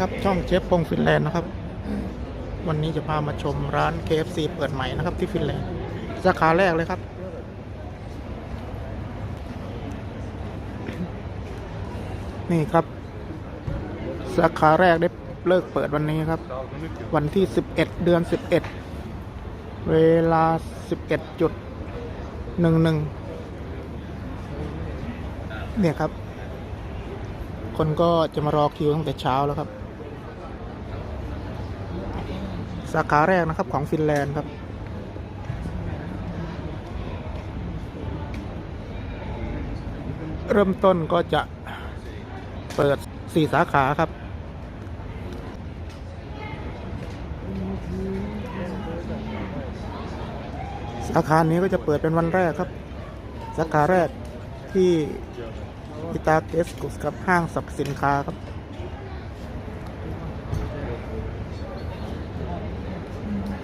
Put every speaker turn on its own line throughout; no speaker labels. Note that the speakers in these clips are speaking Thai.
ครับช่องเชฟพงฟินแลนด์นะครับ วันนี้จะพามาชมร้าน KFC เปิดใหม่นะครับที่ฟินแลนด์สาขาแรกเลยครับ นี่ครับ สาขาแรกได้เลิกเปิดวันนี้ครับ วันที่ 11 เดือน 11 เวลา 11จุดหนึ่งหนึ่งเนี่ยครับ คนก็จะมารอคิวตั้งแต่เช้าแล้วครับ สาขาแรกนะครับของฟินแลนด์ครับ เริ่มต้นก็จะเปิด 4 สาขาครับ สาขานี้ก็จะเปิดเป็นวันแรกครับ สาขาแรกที่อิตาเกสกุสครับห้างสรรพสินค้าครับ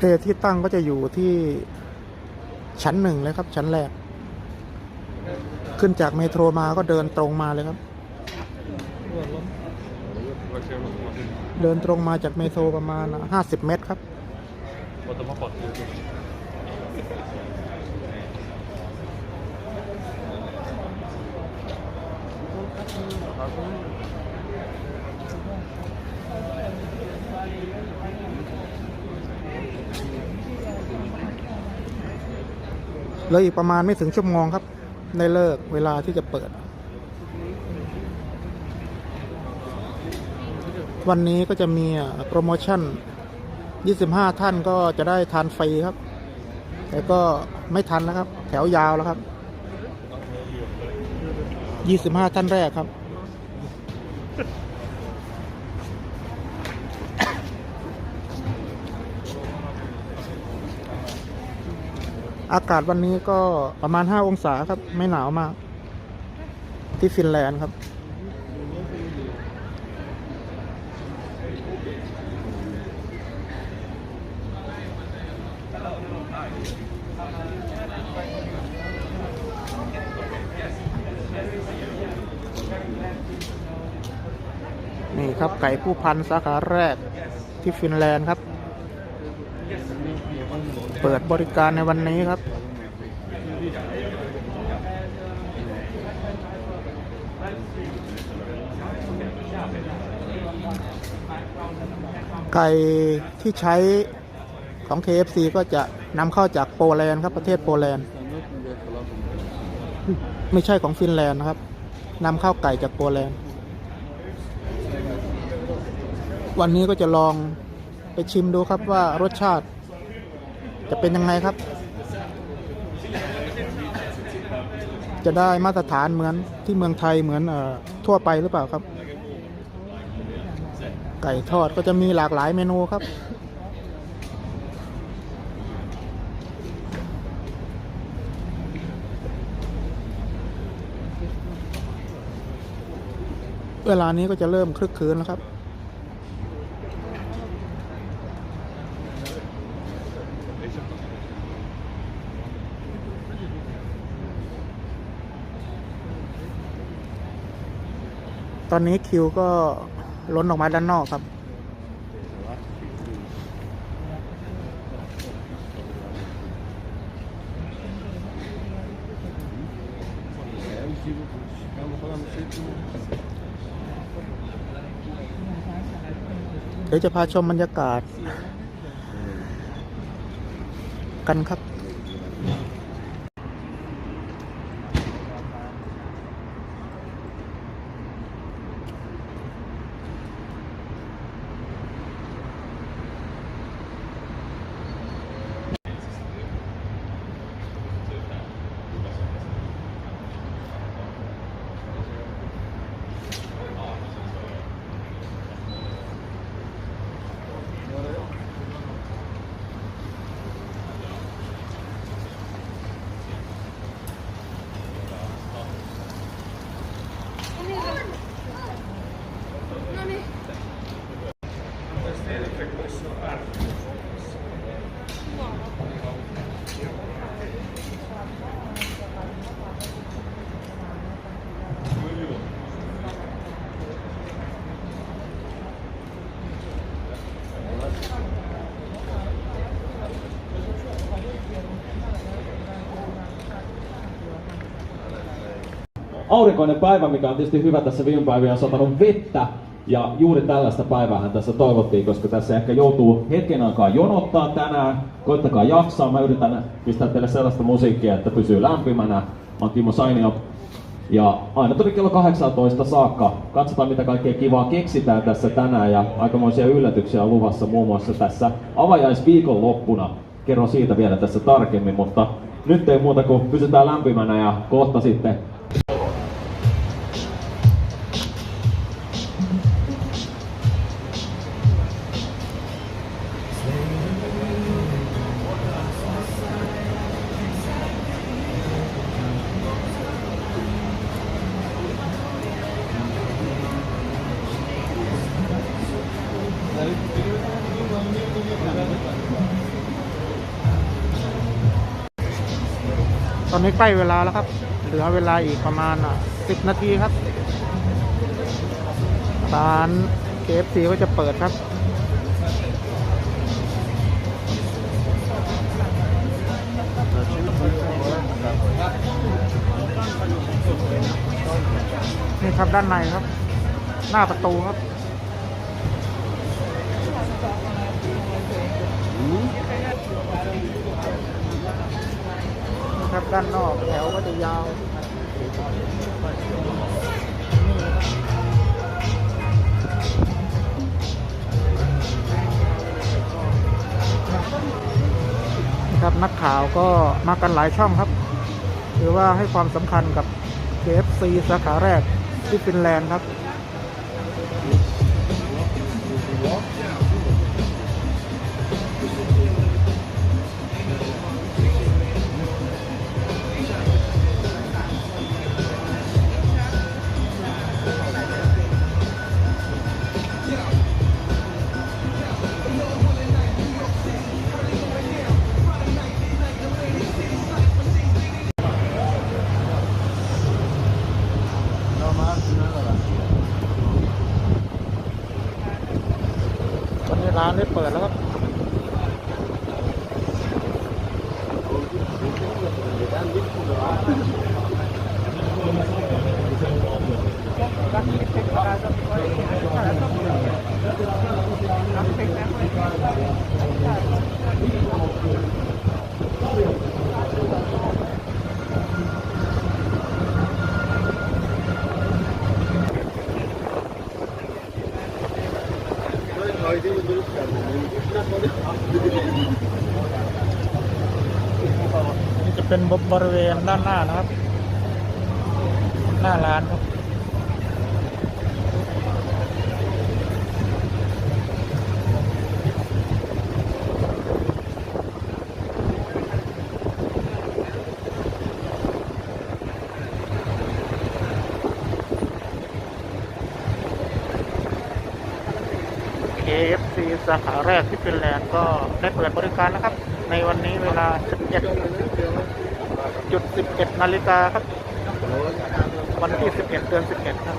เดที่ตั้งก็จะอยู่ที่ชั้นหนึ่งเลยครับ ชั้นแรก ขึ้นจากเมโทรมาก็เดินตรงมาเลยครับ เดินตรงมาจากเมโทรประมาณ50เมตรครับ เลยอีกประมาณไม่ถึงชั่วโมงครับ ได้เลิกเวลาที่จะเปิด วันนี้ก็จะมีโปรโมชั่น 25 ท่านก็จะได้ทานฟรีครับ แต่ก็ไม่ทันแล้วครับ แถวยาวแล้วครับ 25 ท่านแรกครับ อากาศวันนี้ก็ประมาณ 5 องศาครับ ไม่หนาวมาก ที่ฟินแลนด์ครับ นี่ครับไก่ผู้พันสาขาแรกที่ฟินแลนด์ครับ เปิดบริการในวันนี้ครับ ไก่ที่ใช้ของ KFC ก็จะนำเข้าจากโปแลนด์ครับประเทศโปแลนด์ ไม่ใช่ของฟินแลนด์นะครับนำเข้าไก่จากโปแลนด์ วันนี้ก็จะลองไปชิมดูครับว่ารสชาติ จะเป็นยังไงครับ จะได้มาตรฐานเหมือนที่เมืองไทยเหมือนเออทั่วไปหรือเปล่าครับ ไก่ทอดก็จะมีหลากหลายเมนูครับเวลานี้ก็จะเริ่มคลึกคลืนแล้วครับ อนนี้คิวก็ล้นออกมาด้านนอกครับ เดี๋ยวจะพาชมบรรยากาศ กันครับ
Aurinkoinen päivä, mikä on tietysti hyvä tässä viime päivinä, on satanut vettä. Ja juuri tällaista päiväähän tässä toivottiin, koska tässä ehkä joutuu hetken aikaa jonottaa tänään. Koittakaa jaksaa, mä yritän pistää teille sellaista musiikkia, että pysyy lämpimänä. Mä oon Timo Sainio, ja aina tuli kello 18 saakka. Katsotaan mitä kaikkea kivaa keksitään tässä tänään ja aikamoisia yllätyksiä on luvassa muun muassa tässä avajaisviikon loppuna. Kerron siitä vielä tässä tarkemmin, mutta nyt ei muuta kuin pysytään lämpimänä ja kohta sitten
อนนี้ใกล้เวลาแล้วครับ เหลือเวลาอีกประมาณสิบนาทีครับ ร้าน KFC ก็จะเปิดครับ นี่ครับด้านในครับ หน้าประตูครับ นะครับ ด้านนอกแถวก็จะยาวนะครับนักข่าวก็มากันหลายช่องครับหรือว่าให้ความสำคัญกับ KFC สาขาแรกที่ฟินแลนด์ครับ เป็นบบริเวณด้านหน้านะครับ หน้าร้านครับสาขาแรกที่ฟินแลนด์ก็ได้เปิดบริการนะครับ ในวันนี้เวลา 11.11 นาฬิกาครับ วันที่ 11 เดือน 11 ครับ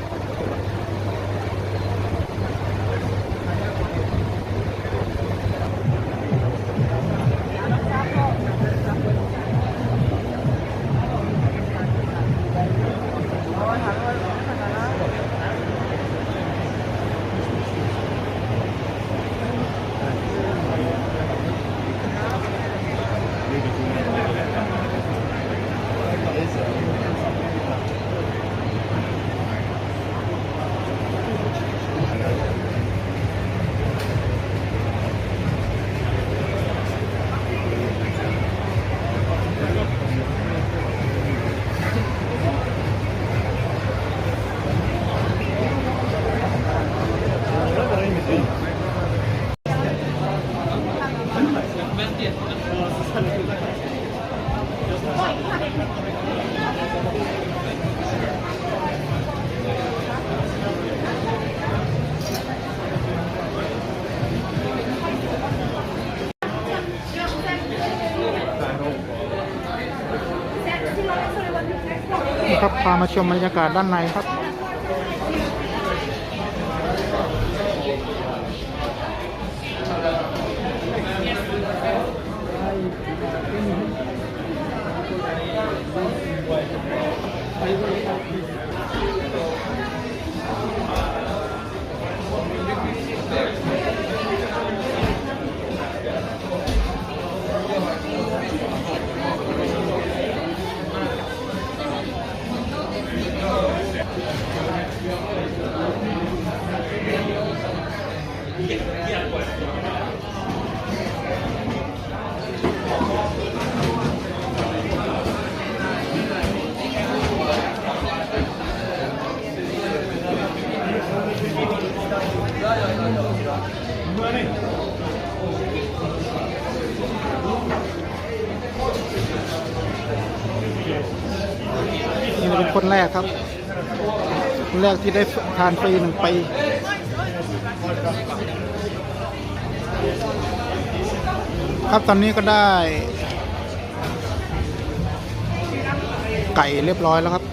ามาชมบรรยากาศด้านในครับ แรกครับคนแรกที่ได้ทานฟรีหนึ่งปีครับตอนนี้ก็ได้ ไก่เรียบร้อยแล้วครับ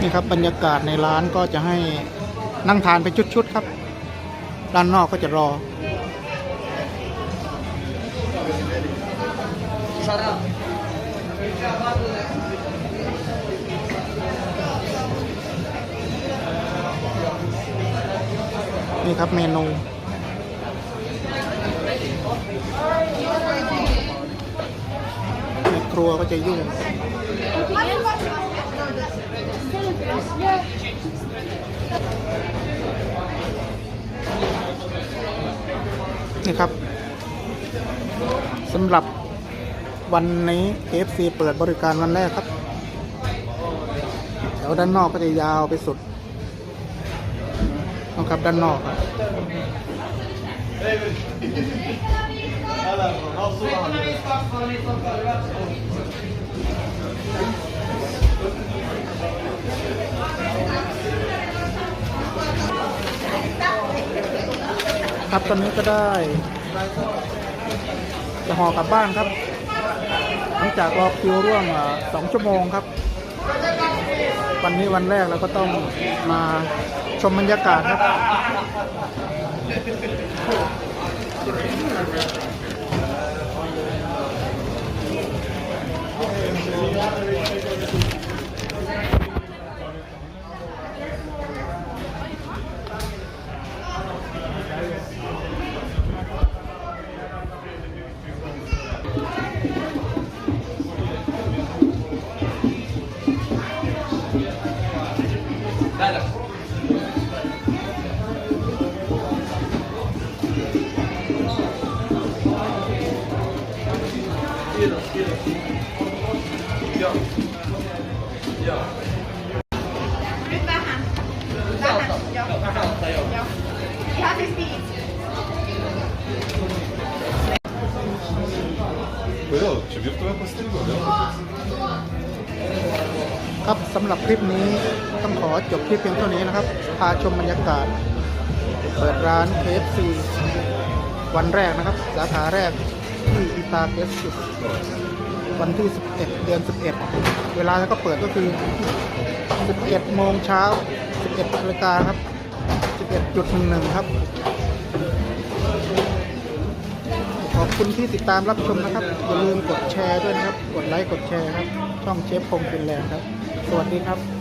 นี่ครับบรรยากาศในร้านก็จะให้นั่งทานเป็นชุดๆครับ ด้านนอกก็จะรอ นี่ครับเมนูในครัวก็จะยุ่งนี่ครับสำหรับวันนี้ KFC เปิดบริการวันแรกครับแถวด้านนอกก็จะยาวไปสุด ครับด้านนอกครับครับตอนนี้ก็ได้จะห่อกลับบ้านครับ หลังจากรอคิวร่วมสองชั่วโมงครับ วันนี้วันแรกเราก็ต้องมาชมบรรยากาศครับ
Mit
ครับสำหรับคลิปนี้ต้องขอจบคลิปเพียงเท่านี้นะครับ พาชมบรรยากาศ เปิดร้าน KFC วันแรกนะครับ สาขาแรกที่อิตาเกสติวันที่ 11 เดือน 11 เวลาก็เปิดก็คือ 11 โมงเช้า 11นาฬิกาครับ 11.11 ครับ ขอบคุณที่ติดตามรับชมนะครับ อย่าลืมกดแชร์ด้วยนะครับ กดไลค์ กดแชร์ครับ ช่องเชฟพงเป็นแลนด์ครับ สวัสดีครับ